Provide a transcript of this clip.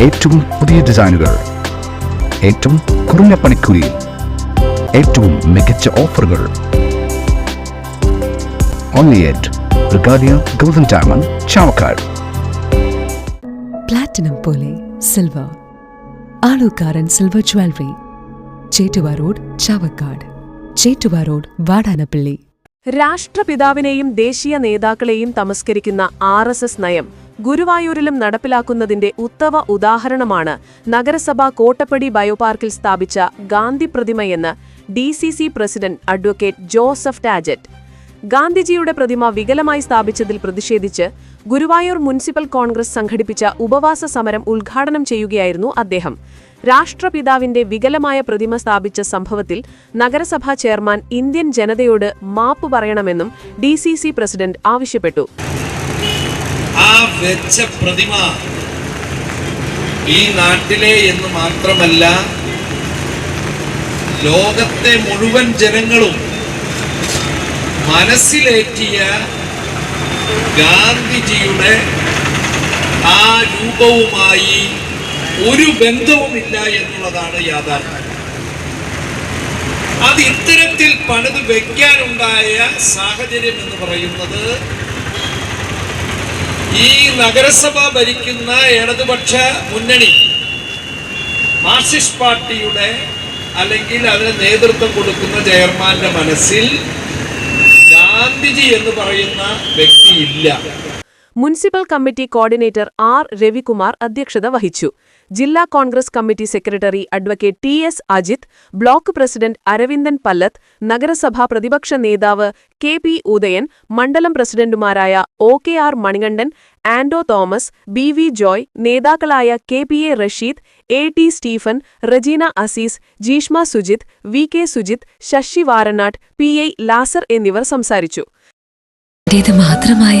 ഏറ്റവും പുതിയ ഡിസൈനുകൾ. ഏറ്റവും കുറഞ്ഞ പണിക്കൂലിയിൽ ഏറ്റവും മികച്ച ഓഫറുകൾ. Only at Regalia golden diamond Chavakkad platinum പോലെ silver Alukkaran silver jewellery Chettuva road Chavakkad Chettuva road Vadanappally രാഷ്ട്രപിതാവിനെയും ദേശീയ നേതാക്കളെയും തമസ്കരിക്കുന്ന ആർ എസ് എസ് നയം ഗുരുവായൂരിലും നടപ്പിലാക്കുന്നതിന്റെ ഉത്തവ ഉദാഹരണമാണ് നഗരസഭ കോട്ടപ്പടി ബയോപാർക്കിൽ സ്ഥാപിച്ച Gandhi പ്രതിമയെന്ന് D C C president advocate Joseph Tajet. ഗാന്ധിജിയുടെ പ്രതിമ വികലമായി സ്ഥാപിച്ചതിൽ പ്രതിഷേധിച്ച് ഗുരുവായൂർ മുനിസിപ്പൽ കോൺഗ്രസ് സംഘടിപ്പിച്ച ഉപവാസ സമരം ഉദ്ഘാടനം ചെയ്യുകയായിരുന്നു അദ്ദേഹം. രാഷ്ട്രപിതാവിന്റെ വികലമായ പ്രതിമ സ്ഥാപിച്ച സംഭവത്തിൽ നഗരസഭാ ചെയർമാൻ ഇന്ത്യൻ ജനതയോട് മാപ്പ് പറയണമെന്നും ഡി പ്രസിഡന്റ് ആവശ്യപ്പെട്ടു. വെച്ച പ്രതിമ ഈ നാട്ടിലെ എന്ന് മാത്രമല്ല ലോകത്തെ മുഴുവൻ ജനങ്ങളും മനസ്സിലേറ്റിയ ഗാന്ധിജിയുടെ ആ രൂപവുമായി ഒരു ബന്ധവുമില്ല എന്നുള്ളതാണ് യാഥാർത്ഥ്യം. അത് ഇത്തരത്തിൽ പണിത് വെക്കാനുണ്ടായ സാഹചര്യം എന്ന് പറയുന്നത് ഈ നഗരസഭ ഭരിക്കുന്ന ഇടതുപക്ഷ മുന്നണി മാർക്സിസ്റ്റ് പാർട്ടിയുടെ അല്ലെങ്കിൽ അതിന് നേതൃത്വം കൊടുക്കുന്ന ചെയർമാന്റെ മനസ്സിൽ ഗാന്ധിജി എന്ന് പറയുന്ന വ്യക്തിയില്ല. Municipal committee coordinator R Ravikumar അധ്യക്ഷത വഹിച്ചു. ജില്ലാ Congress committee secretary advocate T S Ajith block president Aravindan Pallath നഗരസഭാ പ്രതിപക്ഷ നേതാവ് കെ പി ഉദയൻ മണ്ഡലം പ്രസിഡന്റുമാരായ O K R Manikandan Ando Thomas B V Joy നേതാക്കളായ K P A Rasheed A T Stephen Regina Azeez Jeeshma Sujith V K Sujith Sasi Varanattu P I Lazar എന്നിവർ സംസാരിച്ചു. മാത്രമായ